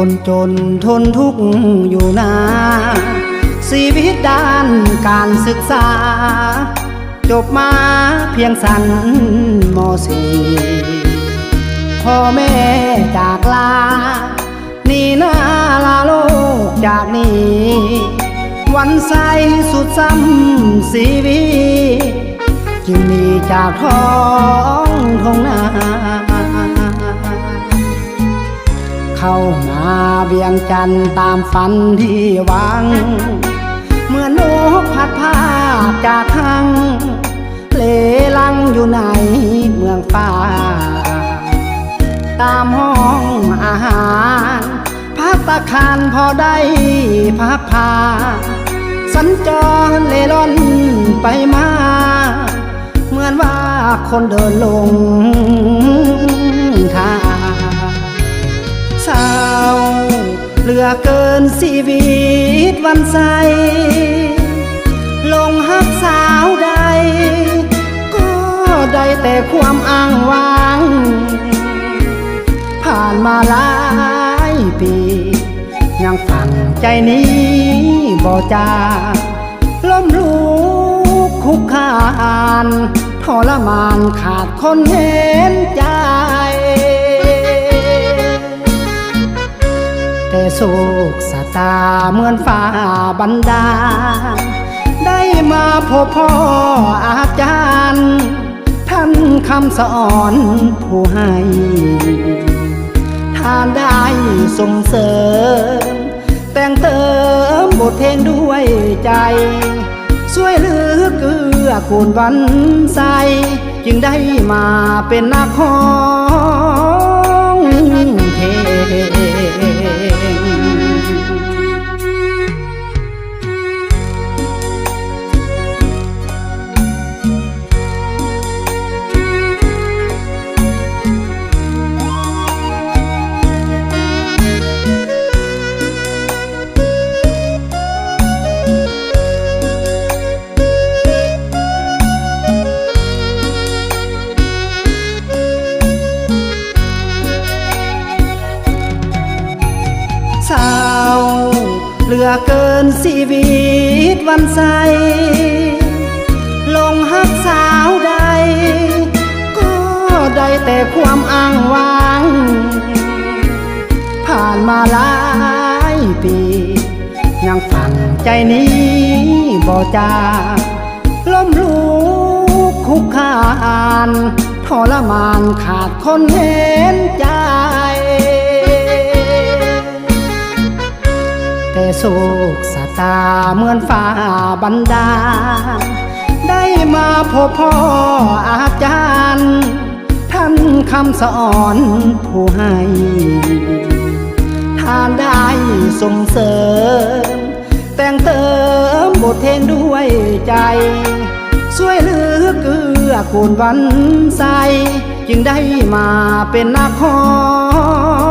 คนจนทนทุกข์อยู่นาชีวิตด้านการศึกษา จบมาเพียงสั้นมสีพ่อแม่จากลา นี่นาลาโลกจากนี้ วันใสสุดซ้ำสีวีจึงมีจากท้องทงนาเข้ามาาเบียงจันตามฝันที่หวังเมื่อนกพัดผ้าจากทางเลลังอยู่ในเมืองฟ้าตามห้องอาหารพัตตาคารพอได้พักพา สัญจรเล่ร่อนไปมา เหมือนว่าคนเดินลงทาง เหลือเกินชีวิตวันใส ลงหักสาวใด ก็ได้แต่ความอ้างว้าง ผ่านมาหลายปี ยังฝังใจนี้บ่จาล้มลุกคุกคานทรมานขาดคนเห็นใจ แต่โศกสตาเหมือนฟ้าบันดา ได้มาพบพ่ออาจารย์ ท่านคำสอนผู้ให้ท่านได้ส่งเสริม แต่งเติมบทเพลงด้วยใจ ช่วยเหลือเกื้อกูลวันใส จึงได้มาเป็นนักร้อ ลือเกินชีวิตวันใส ลงหักสาวใด ก็ได้แต่ความอ้างว้าง ผ่านมาหลายปี ยังฝังใจนี้บ่จาล้มลุกคุกคานทรมานขาดคนเห็นใจ โศกสตาเหมือนฟ้าบันดา ได้มาพบพ่ออาจารย์ ท่านคำสอนผู้ให้ท่านได้ส่งเสริม แต่งเติมบทเพลงด้วยใจ ช่วยเหลือเกื้อกูลวันใส จึงได้มาเป็นนักร้อ